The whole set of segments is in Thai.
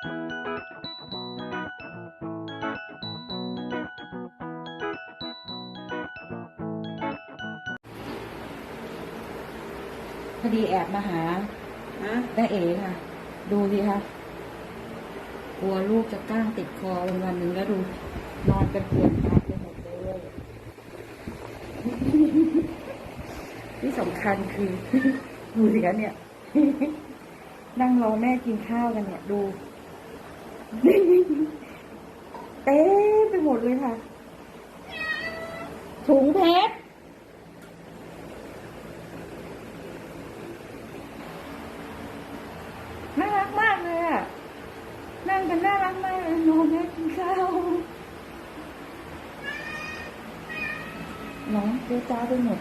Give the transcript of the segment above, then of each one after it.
พอดีแอบมาหานะแม่เอ๋ค่ะ ดูสิคะกลัวลูกจะก้างติดคอวันวันๆหนึ่งแล้วดู นอนกันปวดตาไปหมดเลยที่สำคัญคือ ดูสิคะเนี่ย นั่งรอแม่กินข้าวกันเนี่ย ดู เต้ไปหมดเลยค่ะ ถุงเพชรน่ารักมากเลยอะนั่งกันน่ารักมากเลยนอนแม่กินข้าวน้องเจ้าจ้าไปหมด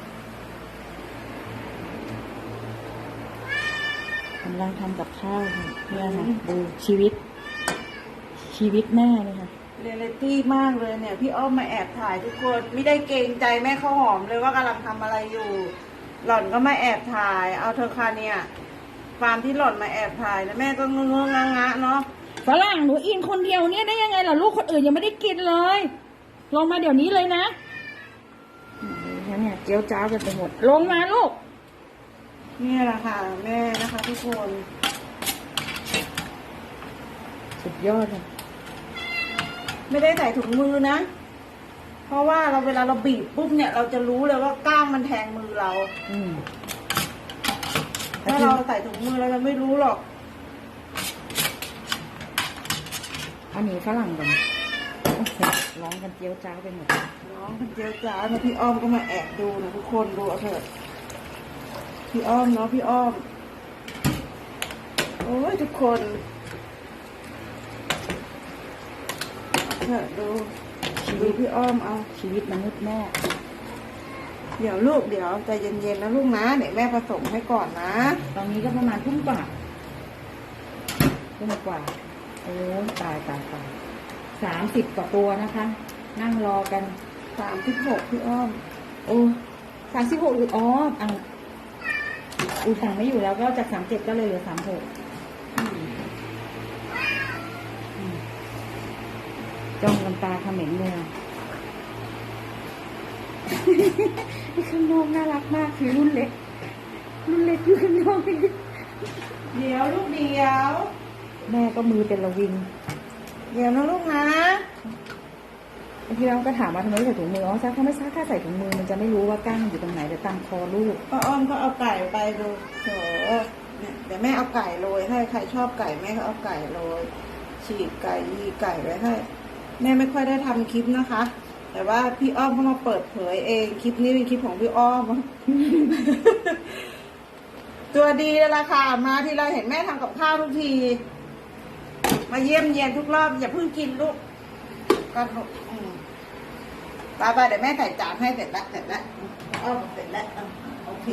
กำลังทำกับข้าวเนี่ยค่ะดูชีวิต ชีวิตแม่เลยค่ะเรียลลิตี้มากเลยเนี่ย พี่อ้อมมาแอบถ่ายทุกคน ไม่ได้เกรงใจแม่ข้าวหอมเลยว่ากำลังทำอะไรอยู่ หล่อนก็มาแอบถ่าย เอาเธอค่ะเนี่ยความที่หล่อนมาแอบถ่ายนะแม่ก็งงงงะๆเนาะฝรั่งหนูอินคนเดียวเนี่ยได้ยังไงล่ะลูกคนอื่นยังไม่ได้กินเลย ลงมาเดี๋ยวนี้เลยนะอืมเนี่ยเจียวจ้าวกันไปหมด ลงมาลูกเนี่ยแหละค่ะ แม่นะคะทุกคน สุดยอดเลย ไม่ได้ใส่ถุงมือนะ เพราะว่าเราเวลาเราบีบปุ๊บเนี่ย เราจะรู้เลยว่าก้างมันแทงมือเรา อืมถ้าเราใส่ถุงมือเราจะไม่รู้หรอกเอาหนีฝรั่งก่อนโอ้โหร้องกันเจียวจ้าวไปหมดน้องเจียวจ้านะพี่อ้อมก็มาแอบดูนะทุกคนดูเอาเถอะพี่อ้อมเนาะพี่อ้อม โอ้ยทุกคน เอาเถอะดูดูพี่อ้อมเอาชีวิตมนุษย์แม่เดี๋ยวลูกเดี๋ยวใจเย็นๆนะลูกนะเดี๋ยวแม่ผสมให้ก่อนนะ ตอนนี้ก็ประมาณทุ่มกว่าทุ่มกว่าโอ้ยตายตายตายสามสิบกว่าตัวนะคะ นั่งรอกันสามสิบหกพี่อ้อม โอ้สามสิบหกหรืออ๋ออังอูสั่งไม่อยู่แล้วก็จากสามเจ็ดก็เลยเหลือสามหกจ้องกันตา เขม็งเลยอะข้างนอกน่ารักมากคือรุ่นเล็ก รุ่นเล็กอยู่ข้างนอกเดี๋ยวลูกเดี๋ยว แม่ก็มือเป็นระวิง เดี๋ยวนะลูกนะบางทีเราก็ถามว่าทำไมไม่ใส่ถุงมืออ๋อซักเขาไม่ซักถ้าใส่ถุงมือมันจะไม่รู้ว่าก้างอยู่ตรงไหนแต่ตามคอลูกป้าอ้อมก็เอาไก่ไปดูโถเนี่ยเดี๋ยวแม่เอาไก่โรยให้ใครชอบไก่แม่ก็เอาไก่โรยฉีกไก่ยีไก่ไว้ให้ แม่ไม่ค่อยได้ทำคลิปนะคะ แต่ว่าพี่อ้อมเขามาเปิดเผยเองคลิปนี้เป็นคลิปของพี่อ้อม ตัวดีแล้วล่ะค่ะ มาที่เราเห็นแม่ทำกับข้าวทุกที มาเยี่ยมเยียนทุกรอบอย่าเพิ่งกินลูกก็ไปไปเดี๋ยวแม่ใส่จานให้เสร็จแล้วเสร็จแล้วอ้อมเสร็จแล้วอะโอเค